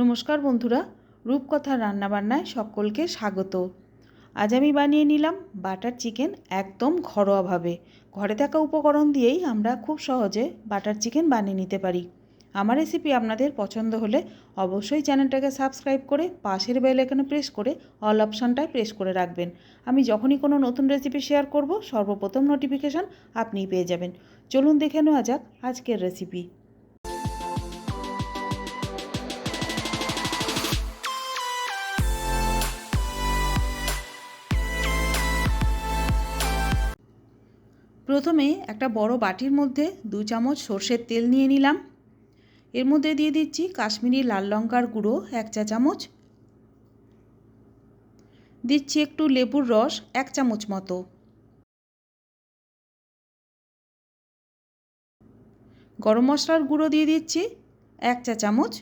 নমস্কার বন্ধুরা রূপকথা রান্নাবান্নায় সকলকে স্বাগত। আজ আমি বানিয়ে নিলাম বাটার চিকেন একদম ঘরোয়াভাবে। ঘরে থাকা উপকরণ দিয়েই আমরা খুব সহজে বাটার চিকেন বানিয়ে নিতে পারি। আমার রেসিপি আপনাদের পছন্দ হলে অবশ্যই চ্যানেলটাকে সাবস্ক্রাইব করে পাশের বেল এখানে প্রেস করে অল অপশানটায় প্রেস করে রাখবেন। আমি যখনই কোনো নতুন রেসিপি শেয়ার করব, সর্বপ্রথম নোটিফিকেশান আপনিই পেয়ে যাবেন। চলুন দেখে নেওয়া যাক আজকের রেসিপি। প্রথমে একটা বড় বাটির মধ্যে দু চামচ সর্ষের তেল নিয়ে নিলাম। এর মধ্যে দিয়ে দিচ্ছি কাশ্মীরি লাল লঙ্কার গুঁড়ো, এক চা চামচ। দিচ্ছি একটু লেবুর রস, এক চামচ মতো। গরম মশলার গুঁড়ো দিয়ে দিচ্ছি এক চা চামচ।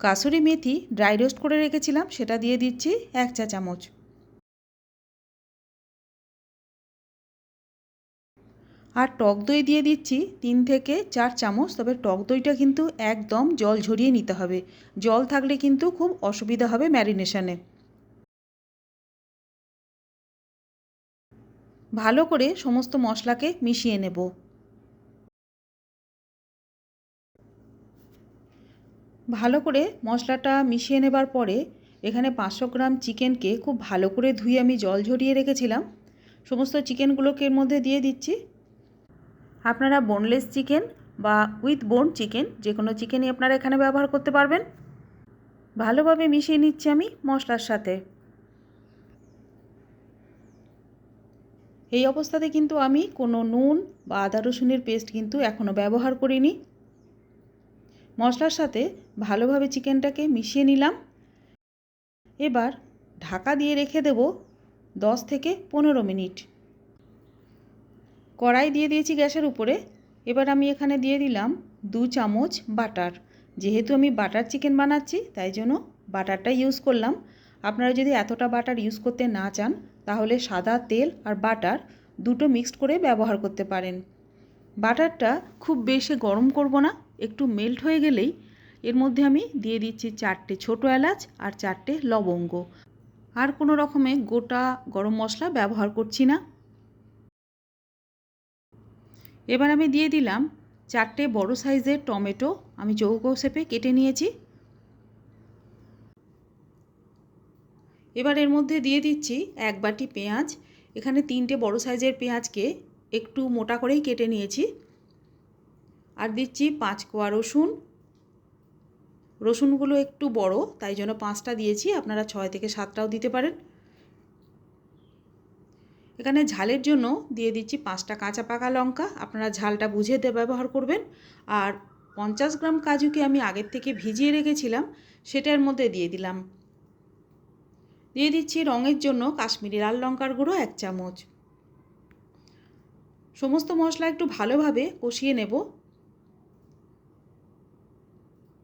কাসুরি মেথি ড্রাই রোস্ট করে রেখেছিলাম, সেটা দিয়ে দিচ্ছি এক চা চামচ। আর টক দই দিয়ে দিচ্ছি তিন থেকে চার চামচ, তবে টক দইটা কিন্তু একদম জল ঝরিয়ে নিতে হবে। জল থাকলে কিন্তু খুব অসুবিধা হবে ম্যারিনেশনে। ভালো করে সমস্ত মশলাকে মিশিয়ে নেব। ভালো করে মশলাটা মিশিয়ে নেবার পরে এখানে পাঁচশো গ্রাম চিকেনকে খুব ভালো করে ধুয়ে আমি জল ঝরিয়ে রেখেছিলাম। সমস্ত চিকেনগুলোকে এর মধ্যে দিয়ে দিচ্ছি। আপনারা বোনলেস চিকেন বা উইথ বোন চিকেন যে কোনো চিকেনই আপনারা এখানে ব্যবহার করতে পারবেন। ভালোভাবে মিশিয়ে নিচ্ছি আমি মশলার সাথে। এই অবস্থাতে কিন্তু আমি কোনো নুন বা আদা রসুনের পেস্ট কিন্তু এখনও ব্যবহার করিনি। মশলার সাথে ভালোভাবে চিকেনটাকে মিশিয়ে নিলাম। এবার ঢাকা দিয়ে রেখে দেব দশ থেকে পনেরো মিনিট। কড়াই দিয়ে দিয়েছি গ্যাসের উপরে। এবার আমি এখানে দিয়ে দিলাম দু চামচ বাটার। যেহেতু আমি বাটার চিকেন বানাচ্ছি, তাই জন্য বাটারটা ইউজ করলাম। আপনারা যদি এতটা বাটার ইউজ করতে না চান, তাহলে সাদা তেল আর বাটার দুটো মিক্সড করে ব্যবহার করতে পারেন। বাটারটা খুব বেশি গরম করব না, একটু মেল্ট হয়ে গেলেই এর মধ্যে আমি দিয়ে দিচ্ছি চারটে ছোটো এলাচ আর চারটে লবঙ্গ। আর কোনো রকমে গোটা গরম মশলা ব্যবহার করছি না। এবার আমি দিয়ে দিলাম চারটে বড় সাইজের টমেটো। আমি চৌকো শেপে কেটে নিয়েছি। এবার এর মধ্যে দিয়ে দিচ্ছি এক বাটি পেঁয়াজ। এখানে তিনটে বড় সাইজের পেঁয়াজকে একটু মোটা করেই কেটে নিয়েছি। আর দিচ্ছি পাঁচ কোয়া রসুন। রসুনগুলো একটু বড়, তাই জন্য পাঁচটা দিয়েছি। আপনারা ছয় থেকে সাতটাও দিতে পারেন। এখানে ঝালের জন্য দিয়ে দিচ্ছি পাঁচটা কাঁচা পাকা লঙ্কা। আপনারা ঝালটা বুঝে দিয়ে ব্যবহার করবেন। আর পঞ্চাশ গ্রাম কাজুকে আমি আগের থেকে ভিজিয়ে রেখেছিলাম, সেটার মধ্যে দিয়ে দিলাম। দিয়ে দিচ্ছি রঙের জন্য কাশ্মীরি লাল লঙ্কার গুঁড়ো এক চামচ। সমস্ত মশলা একটু ভালোভাবে কষিয়ে নেব।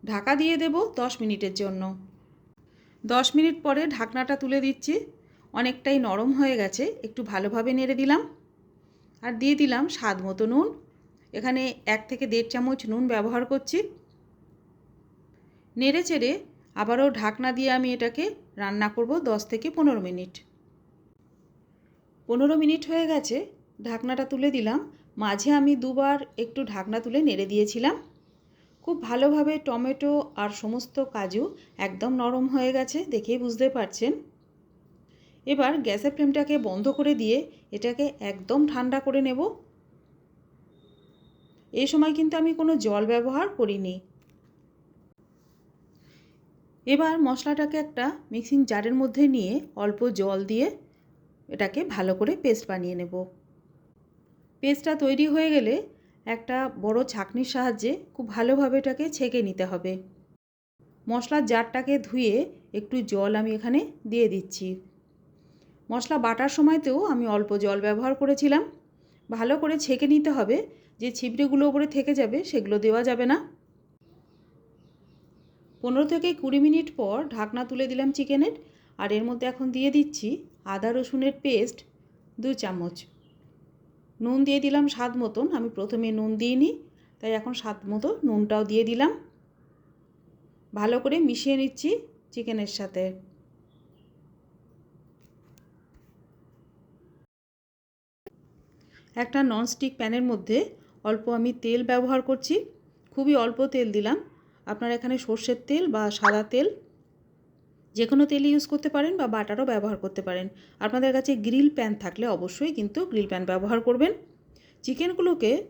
ঢাকা দিয়ে দেব দশ মিনিটের জন্য। দশ মিনিট পরে ঢাকনাটা তুলে দিচ্ছি। অনেকটাই নরম হয়ে গেছে, একটু ভালোভাবে নেড়ে দিলাম। আর দিয়ে দিলাম স্বাদ মতো নুন। এখানে এক থেকে দেড় চামচ নুন ব্যবহার করছি। নেড়ে চেড়ে আবারও ঢাকনা দিয়ে আমি এটাকে রান্না করব দশ থেকে পনেরো মিনিট। পনেরো মিনিট হয়ে গেছে, ঢাকনাটা তুলে দিলাম। মাঝে আমি দুবার একটু ঢাকনা তুলে নেড়ে দিয়েছিলাম। খুব ভালোভাবে টমেটো আর সমস্ত কাজু একদম নরম হয়ে গেছে, দেখেই বুঝতে পারছেন। এবার গ্যাসের ফ্লেমটাকে বন্ধ করে দিয়ে এটাকে একদম ঠান্ডা করে নেব। এই সময় কিন্তু আমি কোনো জল ব্যবহার করিনি। এবার মশলাটাকে একটা মিক্সিং জারের মধ্যে নিয়ে অল্প জল দিয়ে এটাকে ভালো করে পেস্ট বানিয়ে নেব। পেস্টটা তৈরি হয়ে গেলে একটা বড় ছাকনির সাহায্যে খুব ভালোভাবে এটাকে ছেঁকে নিতে হবে। মশলার জারটাকে ধুয়ে একটু জল আমি এখানে দিয়ে দিচ্ছি। মশলা বাটার সময়তেও আমি অল্প জল ব্যবহার করেছিলাম। ভালো করে ছেঁকে নিতে হবে। যে ছিবড়েগুলো ওপরে থেকে যাবে, সেগুলো দেওয়া যাবে না। পনেরো থেকে কুড়ি মিনিট পর ঢাকনা তুলে দিলাম চিকেনের। আর এর মধ্যে এখন দিয়ে দিচ্ছি আদা রসুনের পেস্ট দু চামচ। নুন দিয়ে দিলাম স্বাদ মতন। আমি প্রথমে নুন দিইনি, তাই এখন স্বাদ মতো নুনটাও দিয়ে দিলাম। ভালো করে মিশিয়ে নিচ্ছি চিকেনের সাথে। একটা ননস্টিক প্যানের মধ্যে অল্প আমি তেল ব্যবহার করছি। খুবই অল্প তেল দিলাম। আপনারা এখানে সর্ষের তেল বা সাদা তেল যে কোনো তেল ইউজ করতে পারেন বা বাটারও ব্যবহার করতে পারেন। আপনাদের কাছে গ্রিল প্যান থাকলে অবশ্যই কিন্তু গ্রিল প্যান ব্যবহার করবেন। চিকেনগুলোকে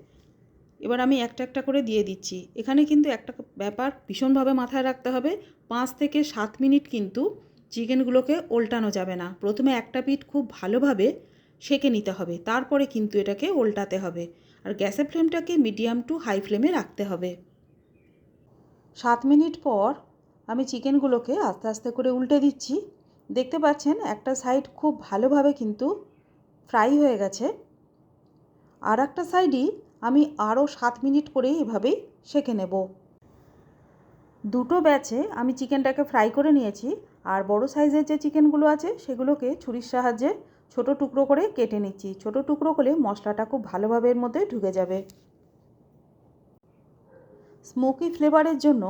এবার আমি একটা একটা করে দিয়ে দিচ্ছি। এখানে কিন্তু একটা ব্যাপার ভীষণভাবে মাথায় রাখতে হবে। পাঁচ থেকে সাত মিনিট কিন্তু চিকেনগুলোকে ওল্টানো যাবে না। প্রথমে একটা পিঠ খুব ভালোভাবে সেকে নিতে হবে। তারপরে কিন্তু এটাকে ওল্টাতে হবে। আর গ্যাসের ফ্লেমটাকে মিডিয়াম টু হাই ফ্লেমে রাখতে হবে। সাত মিনিট পর আমি চিকেনগুলোকে আস্তে আস্তে করে উল্টে দিচ্ছি। দেখতে পাচ্ছেন, একটা সাইড খুব ভালোভাবে কিন্তু ফ্রাই হয়ে গেছে। আর একটা সাইডই আমি আরও সাত মিনিট করে এভাবেই সেঁকে নেব। দুটো ব্যাচে আমি চিকেনটাকে ফ্রাই করে নিয়েছি। আর বড় সাইজের যে চিকেনগুলো আছে, সেগুলোকে ছুরির সাহায্যে ছোট টুকরো করে কেটে নিচ্ছি। ছোট টুকরো করলে মশলাটা খুব ভালোভাবে এর মধ্যে ঢুকে যাবে। স্মোকি ফ্লেভারের জন্য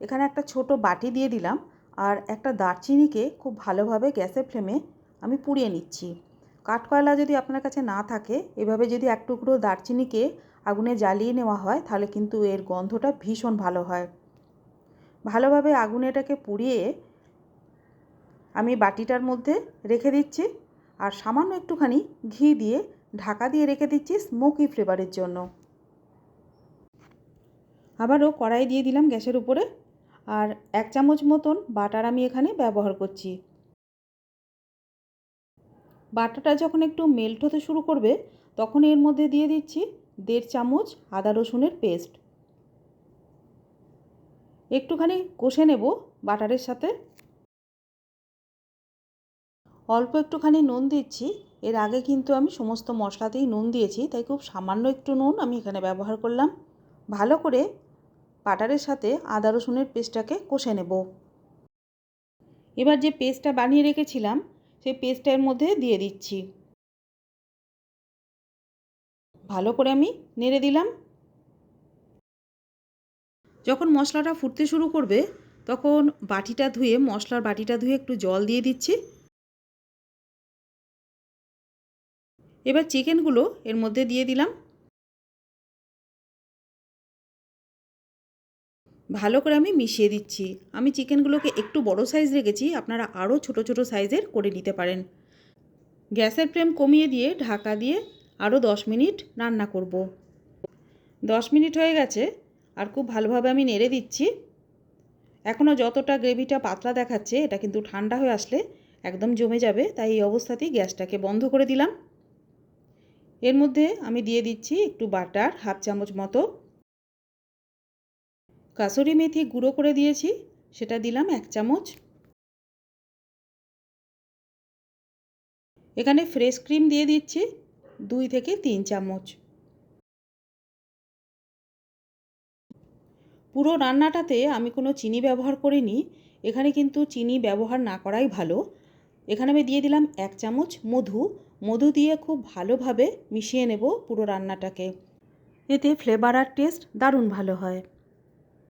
এখানে একটা ছোট বাটি দিয়ে দিলাম আর একটা দারচিনিকে খুব ভালোভাবে গ্যাসের ফ্লেমে আমি পুড়িয়ে নিচ্ছি। কাঠকয়লা যদি আপনার কাছে না থাকে, এভাবে যদি এক টুকরো দারচিনিকে আগুনে জ্বালিয়ে নেওয়া হয়, তাহলে কিন্তু এর গন্ধটা ভীষণ ভালো হয়। ভালোভাবে আগুনে এটাকে পুড়িয়ে আমি বাটিটার মধ্যে রেখে দিচ্ছি। আর সামান্য একটুখানি ঘি দিয়ে ঢাকা দিয়ে রেখে দিচ্ছি স্মোকি ফ্লেভারের জন্য। আবারও কড়াই দিয়ে দিলাম গ্যাসের উপরে আর এক চামচ মতন বাটার আমি এখানে ব্যবহার করছি। বাটাটা যখন একটু মেল্ট হতে শুরু করবে, তখন এর মধ্যে দিয়ে দিচ্ছি দেড় চামচ আদা রসুনের পেস্ট একটুখানি কষে নেব বাটারের সাথে। অল্প একটুখানি নুন দিচ্ছি। এর আগে কিন্তু আমি সমস্ত মশলাতেই নুন দিয়েছি, তাই খুব সামান্য একটু নুন আমি এখানে ব্যবহার করলাম। ভালো করে বাটারের সাথে আদা রসুনের পেস্টটাকে কষে নেব। এবার যে পেস্টটা বানিয়ে রেখেছিলাম, সেই পেস্টটা এর মধ্যে দিয়ে দিচ্ছি। ভালো করে আমি নেড়ে দিলাম। যখন মশলাটা ফুটতে শুরু করবে, তখন বাটিটা ধুয়ে, মশলার বাটিটা ধুয়ে একটু জল দিয়ে দিচ্ছি। এবার চিকেনগুলো এর মধ্যে দিয়ে দিলাম। ভালো করে আমি মিশিয়ে দিচ্ছি। আমি চিকেনগুলোকে একটু বড় সাইজ রেখেছি, আপনারা আরও ছোট ছোট সাইজের করে নিতে পারেন। গ্যাসের ফ্লেম কমিয়ে দিয়ে ঢাকা দিয়ে আরও দশ মিনিট রান্না করব। দশ মিনিট হয়ে গেছে, আর খুব ভালোভাবে আমি নেড়ে দিচ্ছি। এখনও যতটা গ্রেভিটা পাতলা দেখাচ্ছে, এটা কিন্তু ঠান্ডা হয়ে আসলে একদম জমে যাবে, তাই এই অবস্থাতেই গ্যাসটাকে বন্ধ করে দিলাম। এর মধ্যে আমি দিয়ে দিচ্ছি একটু বাটার, হাফ চামচ মতো। কাসুরি মেথি গুঁড়ো করে দিয়েছি, সেটা দিলাম এক চামচ। এখানে ফ্রেশ ক্রিম দিয়ে দিচ্ছি দুই থেকে তিন চামচ। পুরো রান্নাটাতে আমি কোনো চিনি ব্যবহার করিনি, এখানে কিন্তু চিনি ব্যবহার না করাই ভালো। এখানে আমি দিয়ে দিলাম এক চামচ মধু মধু দিয়ে খুব ভালোভাবে মিশিয়ে নেব পুরো রান্নাটাকে। এতে ফ্লেভার আর টেস্ট দারুণ ভালো হয়।